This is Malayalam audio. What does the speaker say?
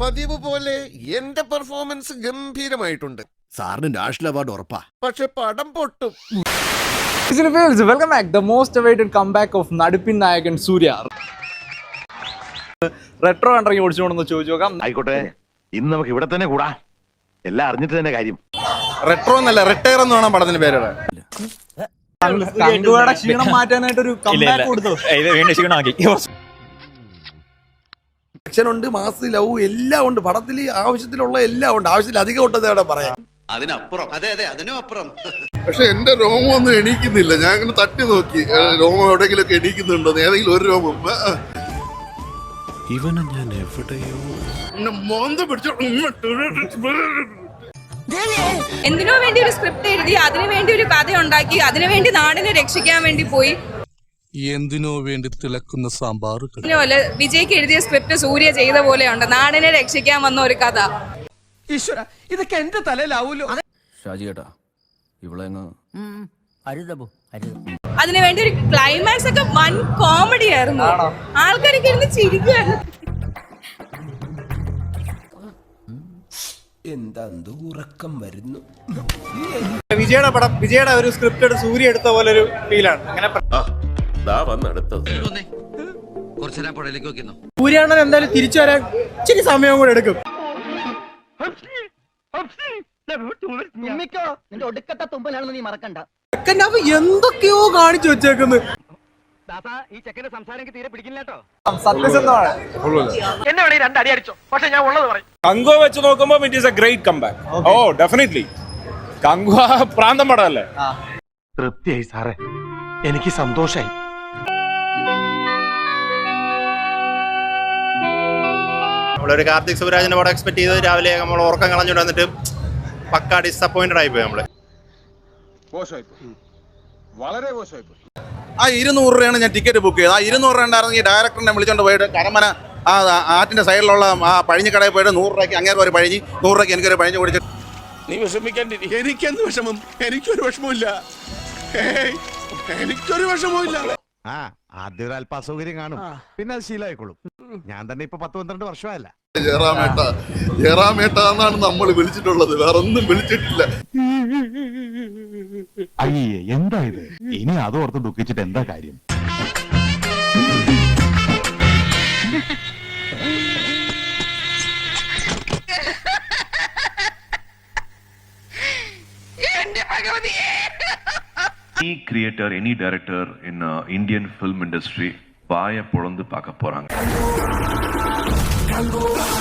പതിവ് പോലെ എന്റെ പെർഫോമൻസ് ഗംഭീരമായിട്ടുണ്ട്. സാറിന് നാഷണൽ അവാർഡ് ഉറപ്പാ. പക്ഷെ പടം പൊട്ടും. Welcome back the most awaited comeback of നടുപ്പിൻ നായകൻ സൂര്യ റെട്രോ കണ്ടിറങ്ങി ഓടിച്ചുകൊണ്ടെന്ന് ചോദിച്ചു നോക്കാം. ആയിക്കോട്ടെ. ഇന്ന് നമുക്ക് ഇവിടെ തന്നെ കൂടാ. എല്ലാം അറിഞ്ഞിട്ട് തന്നെ കാര്യം. റെട്രോ എന്നല്ല റിട്ടയർ എന്ന് വേണം പടത്തിന്റെ പേരിടാൻ കങ്കുവയുടെ ക്ഷീണം മാറ്റാനായിട്ട് ഒരു കംബാക്ക് കൊടുത്തു? ആക്ഷൻ ഉണ്ട് മാസ് ലവ് എല്ലാം ഉണ്ട്. പടത്തിൽ ആവശ്യത്തിലുള്ള എല്ലാം ഉണ്ട്. ആവശ്യത്തിൽ അധികം ഉണ്ടെന്ന് അവിടെ പറയാം അതിനപ്പുറം. അതെ അതെ അതിനും അപ്പുറം പക്ഷെ എന്റെ രോമം ഒന്നും എണീക്കുന്നില്ല. ഞാൻ ഇങ്ങനെ തട്ടി നോക്കി. രോമം എവിടെയെങ്കിലും ഒക്കെ എണീക്കുന്നുണ്ടോ ഏതെങ്കിലും ഒരു രോമം. ഇവനെ ഞാൻ എവിടെയോ. എന്നെ മോന്ത പിടിച്ചു. എന്തിനോ വേണ്ടി ഒരു സ്ക്രിപ്റ്റ് എഴുതി അതിനു വേണ്ടി ഒരു കഥ ഉണ്ടാക്കി അതിനു വേണ്ടി നാടിനെ രക്ഷിക്കാൻ വേണ്ടി പോയി? എന്തിനോ വേണ്ടി തിളക്കുന്ന സാമ്പാറുകൾ പോലെ വിജയ്ക്ക് എഴുതിയ സ്ക്രിപ്റ്റ് സൂര്യ ചെയ്ത പോലെയുണ്ട്. നാടിനെ രക്ഷിക്കാൻ വന്ന ഒരു കഥ. ഈശ്വര ഇതൊക്കെ എന്റെ തലയിലാവൂലോ? ഷാജി ചേട്ടാ ഇവിടെ അതിനുവേണ്ടി ഒരു ക്ലൈമാക്സ് ഒക്കെ വൻ കോമഡി ആയിരുന്നു. ആൾക്കാരൊക്കെ ഇരുന്ന് ചിരിക്കുകയായിരുന്നു എന്താ ഉറക്കം വരുന്നു? വിജയുടെ പടം വിജയുടെ ഒരു സ്ക്രിപ്റ്റ് സൂര്യ എടുത്ത പോലെ ഒരു ഫീലാണ് അങ്ങനെ വന്നെടുത്തത്. കുറച്ചേരാ പുഴയിലേക്ക് വെക്കുന്നു. സൂര്യാണ്ണൻ എന്തായാലും തിരിച്ചു വരാൻ ഇച്ചിരി സമയം കൂടെ എടുക്കും. നിന്റെ ഒടുക്കത്തെ തുമ്പലാണെന്ന് നീ മറക്കണ്ട. സെക്കൻഡ് ഹാഫ് എന്തൊക്കെയോ കാണിച്ചു വെച്ചേക്കുന്നു. ഈ ചെക്കന്റെ സംസാരം തീരെ സത്യസന്ധമാണ്. എന്നെ വേണേ രണ്ടടി അടിച്ചോ. പക്ഷെ ഞാൻ ഉള്ളത് പറയും. കങ്കുവ വെച്ച് നോക്കുമ്പോൾ it is a great comeback oh definitely Kanguva പ്രാന്തം പടമല്ലേ? തൃപ്തിയായി സാറേ. എനിക്ക് സന്തോഷായി. നമ്മളൊരു കാർത്തിക് സുബരാജിന്റെ പടം എക്സ്പെക്ട് ചെയ്ത് രാവിലെ നമ്മൾ ഉറക്കം കളഞ്ഞുകൊണ്ട് വന്നിട്ട് പക്ക ഡിസപ്പോയിന്റഡ് ആയിപ്പോയി നമ്മൾ നമ്മൾ. വളരെ ആ ഇരുന്നൂറ് രൂപയാണ് ഞാൻ ടിക്കറ്റ് ബുക്ക് ചെയ്തത്. ആ ഇരുന്നൂറ് രൂപ ഉണ്ടായിരുന്നെങ്കിൽ ഡയറക്ടറിനെ വിളിച്ചുകൊണ്ട് പോയിട്ട് കരമന ആ ആറ്റിന്റെ സൈഡിലുള്ള ആ പഴിഞ്ഞ കടയിൽ പോയിട്ട് നൂറ് രൂപയ്ക്ക് അങ്ങനെ ഒരു പഴിഞ്ഞ് നൂറ് രൂപയ്ക്ക് എനിക്കൊരു പഴിഞ്ഞ് കുടിച്ചു. നീ വിഷമിക്കാണ്ടിരി എനിക്കെന്ത് വിഷമം? എനിക്കൊരു വിഷമമില്ല എനിക്കൊരു വിഷമമില്ല ആ ആദ്യം ഒരു അല്പ അസൗകര്യം കാണും. പിന്നെ അത് ശീലമായിക്കോളും. ഞാൻ തന്നെ ഇപ്പൊ പത്ത് പന്ത്രണ്ട് വർഷമായല്ല. ജയറാമേട്ട ജയറാമേട്ട എന്നാണ് നമ്മൾ വിളിച്ചിട്ടുള്ളത് വേറെ ഒന്നും വിളിച്ചിട്ടില്ല അയ്യേ എന്താ ഇത് ഇനി അതോർത്ത് ദുഃഖിച്ചിട്ട് എന്താ കാര്യം any creator any director in Indian film industry வாயை பொழந்து பார்க்க போறாங்க algo.